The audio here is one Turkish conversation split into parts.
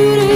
beauty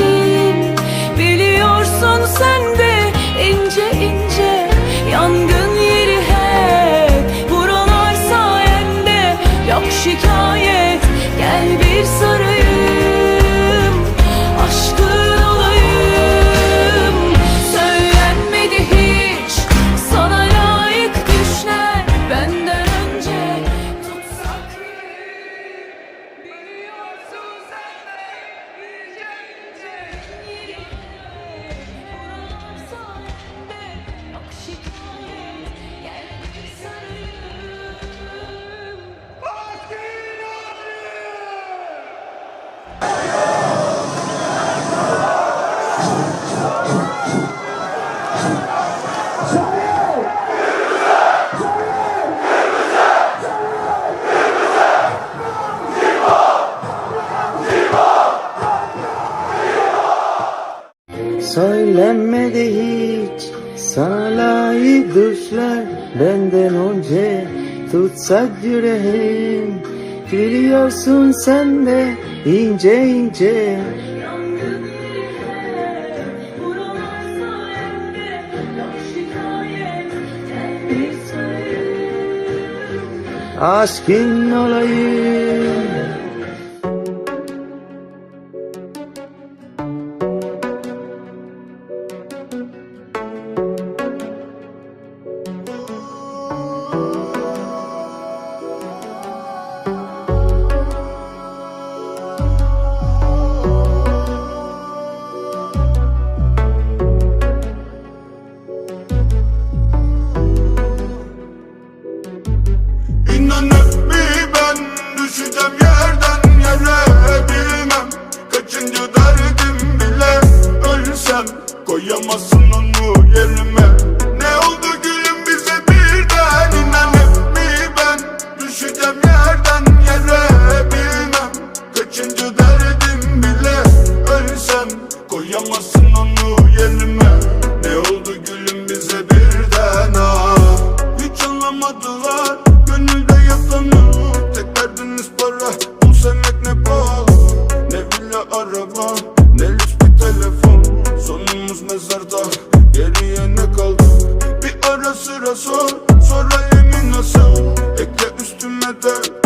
Sak yüreğim Biliyorsun sen de ince ince. Aşkın olayım. Sor Sorayım nasıl? Ekle üstüme de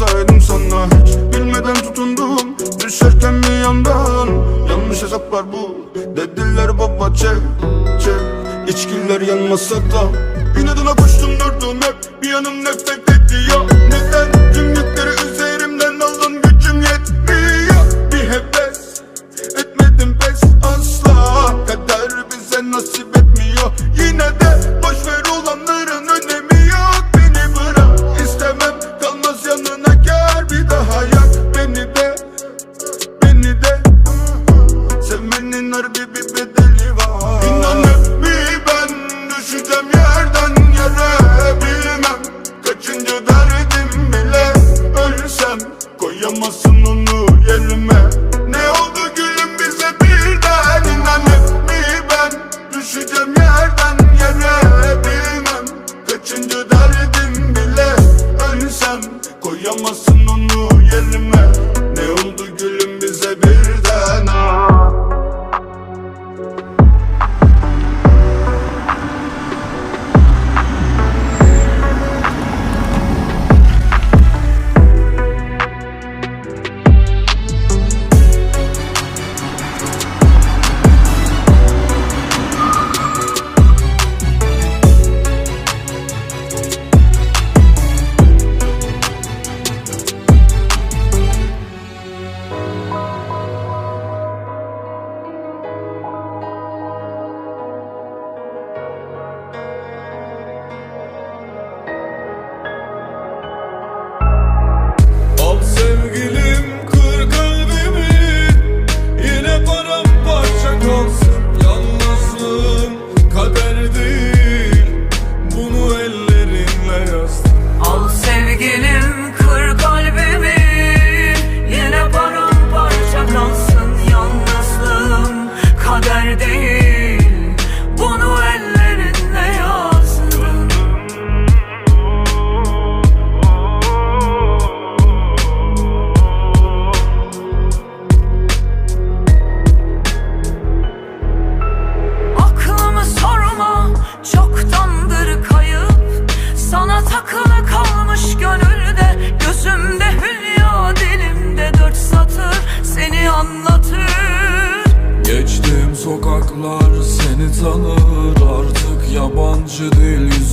kanmasaydım sana. Hiç Bilmeden tutundum düşerken bir yandan. Yanlış hesaplar bu dediler baba çek çek. İçkiler yanmasa da. İnadına koştum durdum hep bir yanım nefret ediyor yerden yere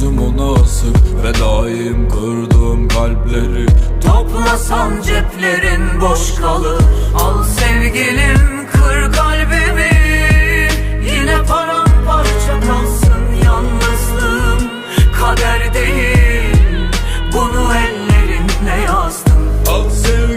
yüzüm ona asık Ve daim kırdığım kalpleri. Toplasan ceplerin boş kalır. Al sevgilim kır kalbimi. Yine paramparça kalsın yalnızlığım. Kader değil bunu ellerinle yazdın. Al sevgilim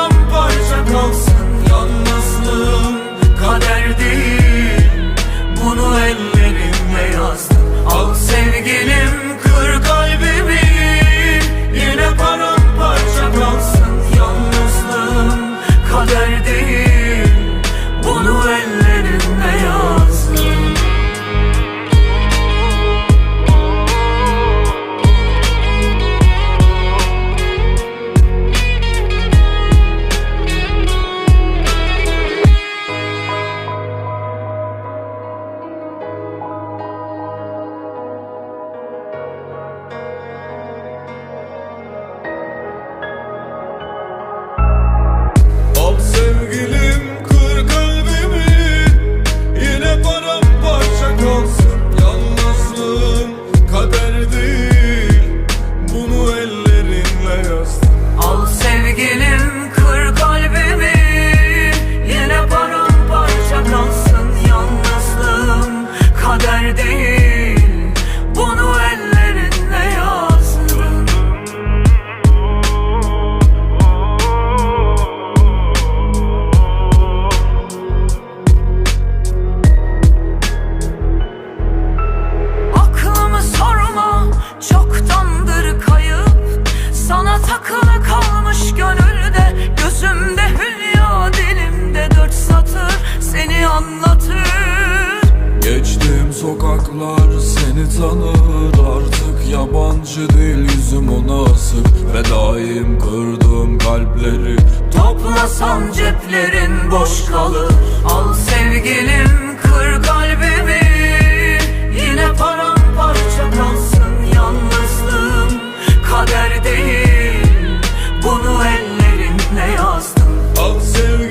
kalsın asık Ve daim kırdığım kalpleri. Toplasan ceplerin boş kalır. Al sevgilim kır kalbimi. Yine paramparça kalsın yalnızlığım. Kader değil Bunu ellerimle yazdım Al sevgilim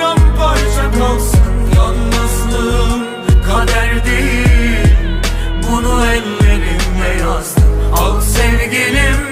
kalsın yalnızlığım kader değil. Bunu ellerimle yazdım. Al sevgilim